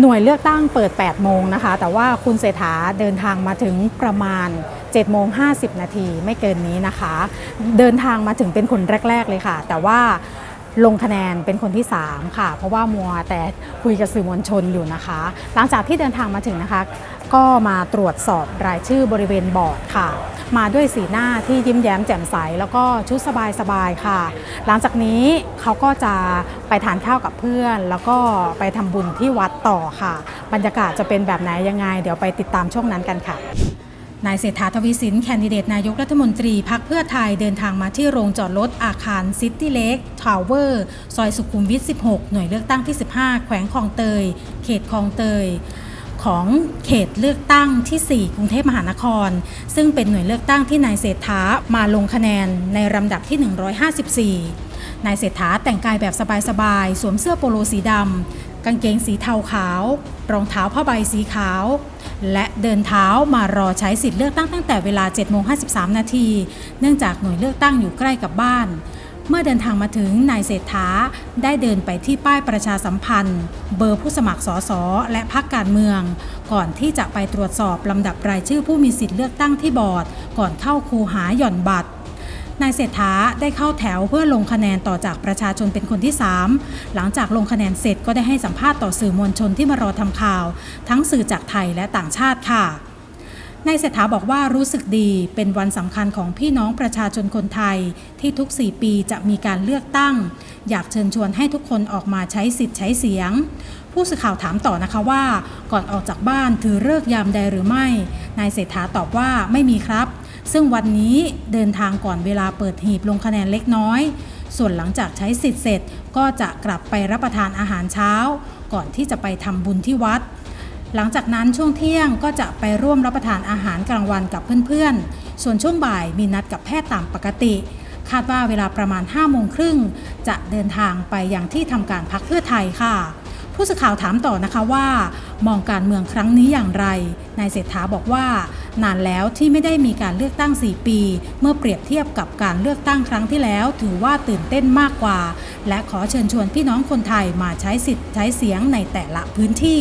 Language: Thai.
หน่วยเลือกตั้งเปิด 8 โมงนะคะ แต่ว่าคุณเศรษฐาเดินทางมาถึงประมาณ 7 โมง 50 นาทีไม่เกินนี้นะคะ เดินทางมาถึงเป็นคนแรก ๆ เลยค่ะ แต่ว่า ลงคะแนนเป็นคนที่ 3 ค่ะ เพราะว่ามัวแต่คุยกับสื่อมวลชนอยู่นะคะ หลังจากที่เดินทางมาถึงนะคะ ก็มาตรวจสอบรายชื่อบริเวณบอร์ดค่ะ มาด้วยสีหน้าที่ยิ้มแย้มแจ่มใส แล้วก็ชุดสบายๆค่ะ หลังจากนี้เขาก็จะไปทานข้าวกับเพื่อน แล้วก็ไปทำบุญที่วัดต่อค่ะ บรรยากาศจะเป็นแบบไหนยังไง เดี๋ยวไปติดตามช่วงนั้นกันค่ะ นายเศรษฐาทวีสิน แคนดิเดตนายกรัฐมนตรีพักเพื่อไทยเดินทางมาที่โรงจอดรถอาคารซิตี้เล็กทาวเวอร์ซอยสุขุมวิท 16 หน่วยเลือกตั้งที่ 15 แขวงคลองเตย เขตคลองเตยของเขตเลือกตั้งที่ 4 กรุงเทพมหานคร ซึ่งเป็นหน่วยเลือกตั้งที่นายเศรษฐามาลงคะแนนในลำดับที่ 154 นายเศรษฐาแต่งกายแบบสบายๆ สวมเสื้อโปโลสีดำ กางเกงสีเทาขาว รองเท้าผ้าใบสีขาว และเดินเท้ามารอใช้สิทธิ์เลือกตั้งตั้งแต่เวลา7โมง53 นาที เนื่องจากหน่วยเลือกตั้งอยู่ใกล้กับบ้าน เมื่อเดินทางมาถึงนายเศรษฐาได้เดินไปที่ป้ายประชาสัมพันธ์ เบอร์ผู้สมัครสสและพักการเมือง ก่อนที่จะไปตรวจสอบลำดับรายชื่อผู้มีสิทธิ์เลือกตั้งที่บอร์ด ก่อนเข้าคูหาหย่อนบัตร นายเศรษฐาได้เข้าแถวเพื่อลงคะแนนต่อจากประชาชนเป็นคนที่ 3 หลังจากลงคะแนนเสร็จก็ได้ให้สัมภาษณ์ต่อสื่อมวลชนที่มารอทำข่าว ทั้งสื่อจากไทยและต่างชาติค่ะนายเศรษฐาบอกว่ารู้สึกดีเป็นวันสำคัญของพี่น้องประชาชนคนไทย ที่ทุก 4 ปีจะมีการเลือกตั้ง อยากเชิญชวนให้ทุกคนออกมาใช้สิทธิ์ใช้เสียง ผู้สื่อข่าวถามต่อนะคะว่า ก่อนออกจากบ้านถือเลิกยามใดหรือไม่นายเศรษฐาตอบว่าไม่มีครับ ซึ่งวันนี้เดินทางก่อนเวลาเปิดหีบลงคะแนนเล็กน้อย ส่วนหลังจากใช้สิทธิ์เสร็จก็จะกลับไปรับประทานอาหารเช้า ก่อนที่จะไปทำบุญที่วัด หลังจากนั้นช่วงเที่ยงก็จะไปร่วมรับประทานอาหารกลางวันกับเพื่อนๆ ส่วนช่วงบ่ายมีนัดกับแพทย์ตามปกติ คาดว่าเวลาประมาณ5โมงครึ่งจะเดินทางไปยังที่ทำการพักเพื่อไทยค่ะผู้สื่อข่าวถามต่อนะคะว่า มองการเมืองครั้งนี้อย่างไร นายเศรษฐาบอกว่า นานแล้วที่ไม่ได้มีการเลือกตั้ง 4 ปี เมื่อเปรียบเทียบกับการเลือกตั้งครั้งที่แล้ว ถือว่าตื่นเต้นมากกว่า และขอเชิญชวนพี่น้องคนไทยมาใช้สิทธิ์ใช้เสียงในแต่ละพื้นที่